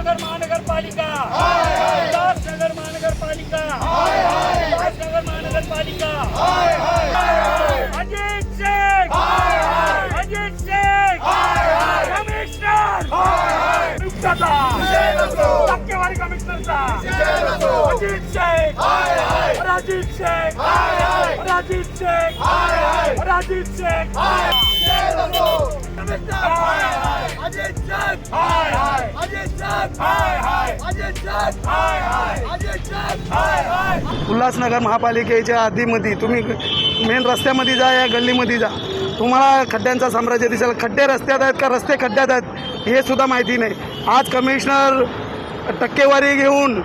नगर महानगर पालिका उल्लासनगर महानगर पालिका उल्लासनगर महानगर पालिका अजीत सिंह अजीत सिंह कमिश्नर। टक्केवारी अजीत सिंह राजीव सिंह राजीव सिंह राजीव सिंह उल्हासनगर महापालिकेच्या आधीमध्ये तुम्ही मेन रस्त्यामध्ये जा या गल्लीमध्ये जा. तुम्हाला खड्ड्यांचा साम्राज्य दिसेल. खड्डे रस्त्यात आहेत का? रस्ते खड्ड्यात आहेत. हे सुद्धा माहिती नाही. आज कमिशनर टक्केवारी घेऊन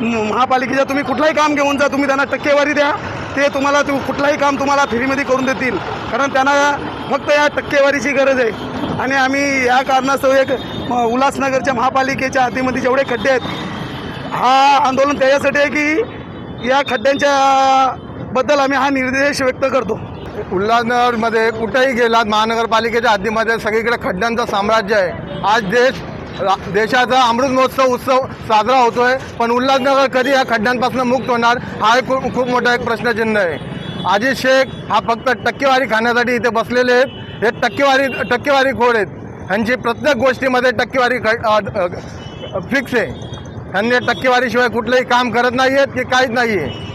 महापालिकेचा महापालिकेचं तुम्ही कुठलंही काम घेऊन जा तुम्ही त्यांना टक्केवारी द्या. ते तुम्हाला तु कुठलंही काम तुम्हाला फ्रीमध्ये करून देतील. कारण त्यांना फक्त या टक्केवारीची गरज आहे. आणि आम्ही या कारणास्तव एक उल्हासनगरच्या महापालिकेच्या हातीमध्ये जेवढे खड्डे आहेत हा आंदोलन त्याच्यासाठी आहे की या खड्ड्यांच्या बद्दल आम्ही हा निर्देश व्यक्त करतो. उल्हासनगरमध्ये कुठेही गेलात महानगरपालिकेच्या हद्दीमध्ये सगळीकडे खड्ड्यांचं साम्राज्य आहे. आज देश रा- देशाचा अमृत महोत्सव उत्सव साजरा होतोय पण उल्हासनगर कधी या खड्ड्यांपासून मुक्त होणार हा एक खूप खूप मोठा एक प्रश्नचिन्ह आहे. अजित शेख हा फक्त टक्केवारी खाण्यासाठी इथे बसलेले आहेत. हे टक्केवारी टक्केवारी खोड आहेत. ह्यांची प्रत्येक गोष्टीमध्ये टक्केवारी फिक्स आहे. ह्यांनी टक्केवारीशिवाय कुठलंही काम करत नाही आहेत की काहीच नाही आहे